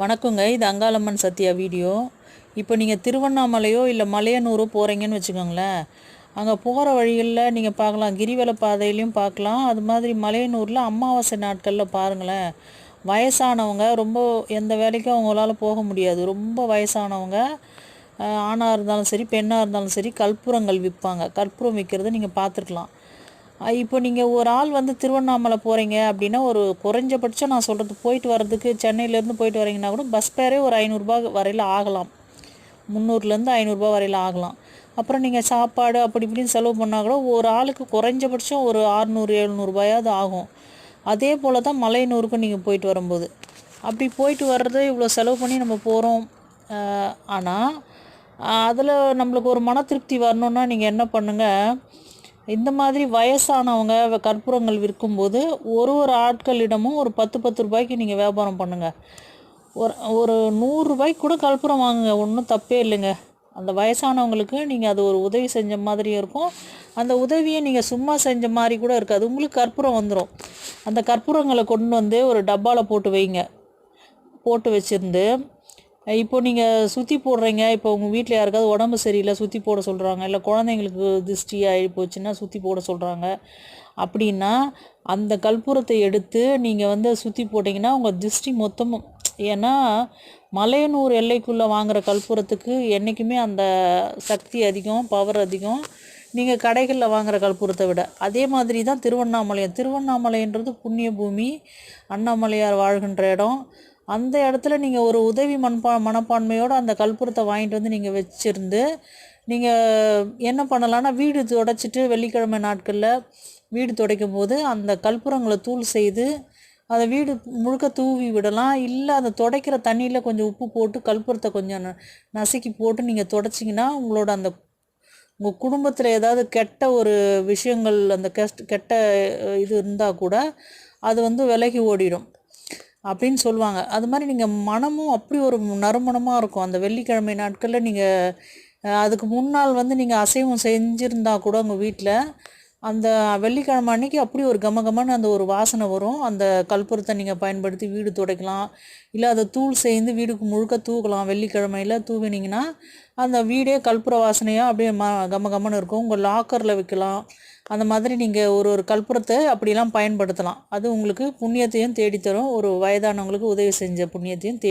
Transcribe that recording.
வணக்கங்க இது அங்காளம்மன் சத்யா வீடியோ. இப்போ நீங்கள் திருவண்ணாமலையோ இல்லை மலையனூரோ போகிறீங்கன்னு வச்சுக்கோங்களேன். அங்கே போகிற வழிகளில் நீங்கள் பார்க்கலாம் கிரிவல பாதையிலையும் பார்க்கலாம். அது மாதிரி மலையனூரில் அமாவாசை நாட்களில் பாருங்களேன். வயசானவங்க ரொம்ப எந்த வேலைக்கும் அவங்களால போக முடியாது. ரொம்ப வயசானவங்க ஆணாக இருந்தாலும் சரி பெண்ணாக இருந்தாலும் சரி கற்பூரங்கள் விற்பாங்க. கற்பூரம் விற்கிறத நீங்கள் பார்த்துருக்கலாம். இப்போ நீங்கள் ஒரு ஆள் வந்து திருவண்ணாமலை போகிறீங்க அப்படின்னா ஒரு குறைஞ்சபட்சம் நான் சொல்கிறது போயிட்டு வர்றதுக்கு சென்னையிலேருந்து போயிட்டு வரீங்கன்னா கூட பஸ் பேரே ஒரு ஐநூறுரூபா வரையில் ஆகலாம். முந்நூறுலேருந்து ஐநூறுரூபா வரையில் ஆகலாம். அப்புறம் நீங்கள் சாப்பாடு அப்படி இப்படின்னு செலவு பண்ணால் கூட ஒரு ஆளுக்கு குறைஞ்சபட்சம் ஒரு ஆறுநூறு எழுநூறுபாயாவது ஆகும். அதே போல் தான் மலையனூருக்கும் நீங்கள் போயிட்டு வரும்போது. அப்படி போயிட்டு வர்றது இவ்வளோ செலவு பண்ணி நம்ம போகிறோம் ஆனால் அதில் நம்மளுக்கு ஒரு மன திருப்தி வரணுன்னா நீங்கள் என்ன பண்ணுங்கள் இந்த மாதிரி வயசானவங்க கற்பூரங்கள் விற்கும்போது ஒரு ஒரு ஆட்களிடமும் ஒரு பத்து பத்து ரூபாய்க்கு நீங்கள் வியாபாரம் பண்ணுங்கள் ஒரு ஒரு நூறுரூபாய்க்கு கூட கற்பூரம் வாங்குங்க. ஒன்றும் தப்பே இல்லைங்க. அந்த வயசானவங்களுக்கு நீங்கள் அது ஒரு உதவி செஞ்ச மாதிரியும் இருக்கும். அந்த உதவியை நீங்கள் சும்மா செஞ்ச மாதிரி கூட இருக்காது. உங்களுக்கு கற்பூரம் வந்துடும் அந்த கற்பூரங்களை கொண்டு வந்து ஒரு டப்பாவில் போட்டு வைங்க. போட்டு வச்சுருந்து இப்போ நீங்கள் சுற்றி போடுறீங்க இப்போ உங்கள் வீட்டில் யாருக்காவது உடம்பு சரியில்லை சுற்றி போட சொல்கிறாங்க இல்லை குழந்தைங்களுக்கு திருஷ்டி ஆகி போச்சுன்னா சுற்றி போட சொல்கிறாங்க அப்படின்னா அந்த கற்பூரத்தை எடுத்து நீங்கள் வந்து சுற்றி போட்டிங்கன்னா உங்கள் திருஷ்டி மொத்தமும் ஏன்னா மலையனூர் எல்லைக்குள்ளே வாங்குகிற கற்பூரத்துக்கு என்றைக்குமே அந்த சக்தி அதிகம் பவர் அதிகம். நீங்கள் கடைகளில் வாங்குற கற்பூரத்தை விட. அதே மாதிரி தான் திருவண்ணாமலையம். திருவண்ணாமலைன்றது புண்ணிய பூமி அண்ணாமலையார் வாழ்கின்ற இடம். அந்த இடத்துல நீங்கள் ஒரு உதவி மண்பா மனப்பான்மையோடு அந்த கற்பூரத்தை வாங்கிட்டு வந்து நீங்கள் வச்சுருந்து நீங்கள் என்ன பண்ணலான்னா வீடு துடைச்சிட்டு வெள்ளிக்கிழமை நாட்களில் வீடு துடைக்கும் போது அந்த கற்பூரங்களை தூள் செய்து அதை வீடு முழுக்க தூவி விடலாம். இல்லை அதை துடைக்கிற தண்ணியில் கொஞ்சம் உப்பு போட்டு கற்பூரத்தை கொஞ்சம் ந- நசுக்கி போட்டு நீங்கள் துடைச்சிங்கன்னா உங்களோட அந்த உங்கள் குடும்பத்தில் ஏதாவது கெட்ட ஒரு விஷயங்கள் அந்த கெஸ்ட் கெட்ட இது இருந்தால் கூட அது வந்து விலகி ஓடிடும். அப்படின்னு சொல்லுவாங்க. அது மாதிரி நீங்கள் மனமும் அப்படி ஒரு நறுமணமாக இருக்கும். அந்த வெள்ளிக்கிழமை நாட்களில் நீங்கள் அதுக்கு முன்னால் வந்து நீங்கள் அசைவம் செஞ்சுருந்தா கூட உங்கள் வீட்டில் அந்த வெள்ளிக்கிழமை அன்னைக்கு அப்படி ஒரு கமகமன்னு அந்த ஒரு வாசனை வரும். அந்த கற்பூரத்தை நீங்கள் பயன்படுத்தி வீடு துடைக்கலாம். இல்லை அதை தூள் சேர்ந்து வீடுக்கு முழுக்க தூக்கலாம் வெள்ளிக்கிழமையில் தூவினீங்கன்னா அந்த வீடே கற்பூர வாசனையாக அப்படியே ம கம கமன்னு இருக்கும். உங்கள் லாக்கரில் வைக்கலாம். அந்த மாதிரி நீங்கள் ஒரு ஒரு கற்பூரத்தை அப்படிலாம் பயன்படுத்தலாம். அது உங்களுக்கு புண்ணியத்தையும் தேடித்தரும். ஒரு வயதானவங்களுக்கு உதவி செஞ்ச புண்ணியத்தையும் தே